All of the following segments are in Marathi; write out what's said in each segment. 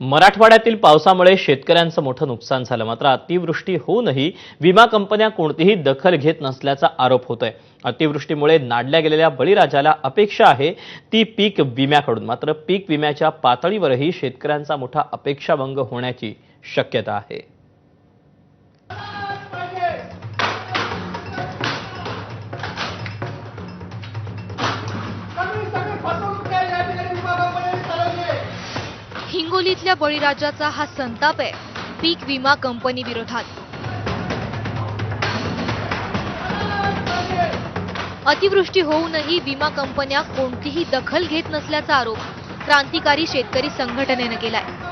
मराठवाड्यातील पावसामुळे शेतकऱ्यांचं मोठं नुकसान झालं. मात्र अतिवृष्टी होऊनही विमा कंपन्या कोणतीही दखल घेत नसल्याचा आरोप होतोय. अतिवृष्टीमुळे नाडल्या गेलेल्या बळीराजाला अपेक्षा आहे ती पीक विम्याकडून. मात्र पीक विम्याच्या पातळीवरही शेतकऱ्यांचा मोठा अपेक्षाभंग होण्याची शक्यता आहे. हिंगोलीतल्या बळीराजाचा हा संताप आहे. पीक विमा कंपनी विरोधात. अतिवृष्टी होऊनही विमा कंपन्या कोणतीही दखल घेत नसल्याचा आरोप क्रांतिकारी शेतकरी संघटनेनं केलाय.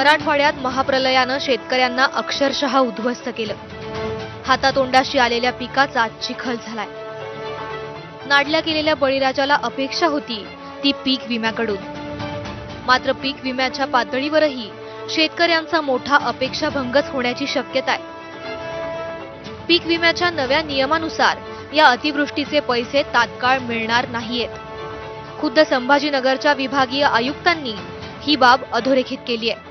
मराठवाड्यात महाप्रलयानं शेतकऱ्यांना अक्षरशः उद्ध्वस्त केलं. हातातोंडाशी आलेल्या पिकाचा चिखल झालाय. नाडल्या गेलेल्या बळीराजाला अपेक्षा होती ती पीक विम्याकडून. मात्र पीक विम्याच्या पातळीवरही शेतकऱ्यांचा मोठा अपेक्षाभंगच होण्याची शक्यता आहे. पीक विम्याच्या नव्या नियमानुसार या अतिवृष्टीचे पैसे तात्काळ मिळणार नाहीयेत. खुद्द संभाजीनगरच्या विभागीय आयुक्तांनी ही बाब अधोरेखित केली आहे.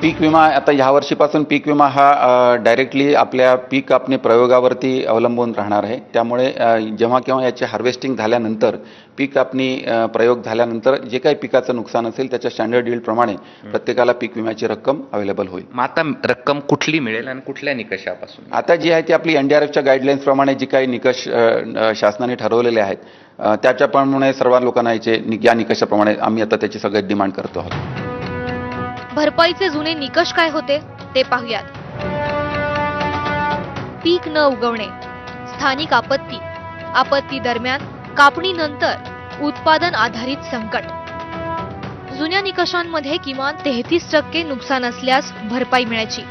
पीक विमा आता ह्या वर्षीपासून पीक विमा हा डायरेक्टली आपल्या पीक कापणी प्रयोगावरती अवलंबून राहणार आहे. त्यामुळे जेव्हा केव्हा याचे हार्वेस्टिंग झाल्यानंतर पीक कापणी प्रयोग झाल्यानंतर जे काही पिकाचं नुकसान असेल त्याच्या स्टँडर्ड प्रमाणे प्रत्येकाला पीक विम्याची रक्कम अवेलेबल होईल. मग आता रक्कम कुठली मिळेल आणि कुठल्या निकषापासून? आता जी आहे ती आपली एन डी आर एफच्या गाईडलाईन्सप्रमाणे जी काही निकष शासनाने ठरवलेले आहेत त्याच्याप्रमाणे सर्व लोकांना याचे या निकषाप्रमाणे आम्ही आता त्याची सगळ्यात डिमांड करतो आहोत. भरपाईचे जुने निकष काय होते ते पाहूयात. पीक न उगवणे स्थानिक आपत्ती आपत्ती दरम्यान कापणीनंतर उत्पादन आधारित संकट. जुन्या निकषांमध्ये किमान तेहतीस टक्के नुकसान असल्यास भरपाई मिळायची.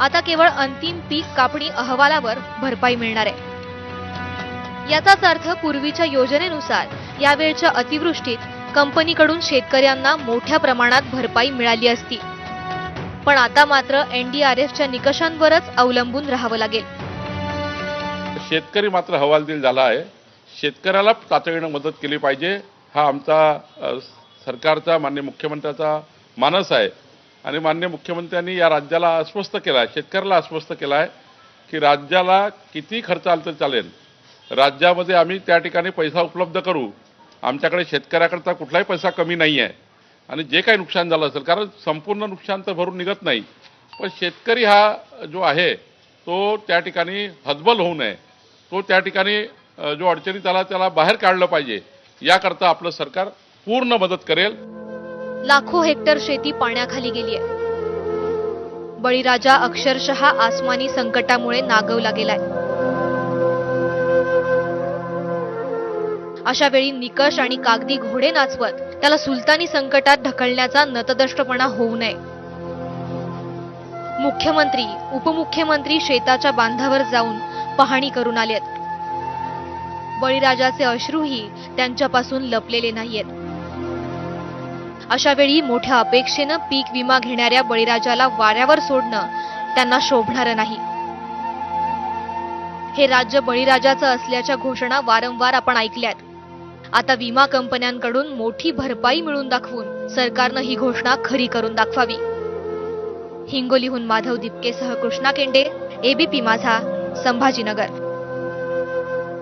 आता केवळ अंतिम पीक कापणी अहवालावर भरपाई मिळणार आहे. याचाच अर्थ पूर्वीच्या योजनेनुसार यावेळच्या अतिवृष्टीत कंपनीकडून शेतकऱ्यांना मोठ्या प्रमाणात भरपाई मिळाली असती. पण आता मात्र एनडीआरएफच्या निकषांवरच अवलंबून राहावं लागेल. शेतकरी मात्र हवालदिल झाला आहे. शेतकऱ्याला तातडीनं मदत केली पाहिजे हा आमचा सरकारचा मान्य मुख्यमंत्र्याचा मानस आहे. आणि मान्य मुख्यमंत्र्यांनी या राज्याला अस्वस्थ केला आहे शेतकऱ्याला अस्वस्थ केला आहे की राज्याला किती खर्च आला तर चालेल. राज्यामध्ये आम्ही त्या ठिकाणी पैसा उपलब्ध करू. आमच्याकडे शेतकऱ्याकडचा कुठलाही पैसा कमी नाही आहे आणि जे काही नुकसान झालं असेल कारण संपूर्ण नुकसान तर भरून निघत नाही. पण शेतकरी हा जो आहे तो त्या ठिकाणी हतबल होऊ नये. तो त्या ठिकाणी जो अडचणीत आला त्याला बाहेर काढलं पाहिजे. याकरता आपलं सरकार पूर्ण मदत करेल. लाखो हेक्टर शेती पाण्याखाली गेली आहे बळीराजा अक्षरशः आसमानी संकटामुळे नागवला गेलाय अशा वेळी निकष आणि कागदी घोडे नाचवत त्याला सुलतानी संकटात ढकलण्याचा नतदष्टपणा होऊ नये. मुख्यमंत्री उपमुख्यमंत्री शेताच्या बांधावर जाऊन पाहणी करून आलेत. बळीराजाचे अश्रूही त्यांच्यापासून लपलेले नाहीयेत. अशा वेळी मोठ्या अपेक्षेनं पीक विमा घेणाऱ्या बळीराजाला वाऱ्यावर सोडणं त्यांना शोभणारं नाही. हे राज्य बळीराजाचं असल्याच्या घोषणा वारंवार आपण ऐकल्यात. आता विमा कंपन्यांकडून मोठी भरपाई मिळून दाखवून सरकारनं ही घोषणा खरी करून दाखवावी. हिंगोलीहून माधव दिपकेसह कृष्णा केंडे एबीपी माझा संभाजीनगर.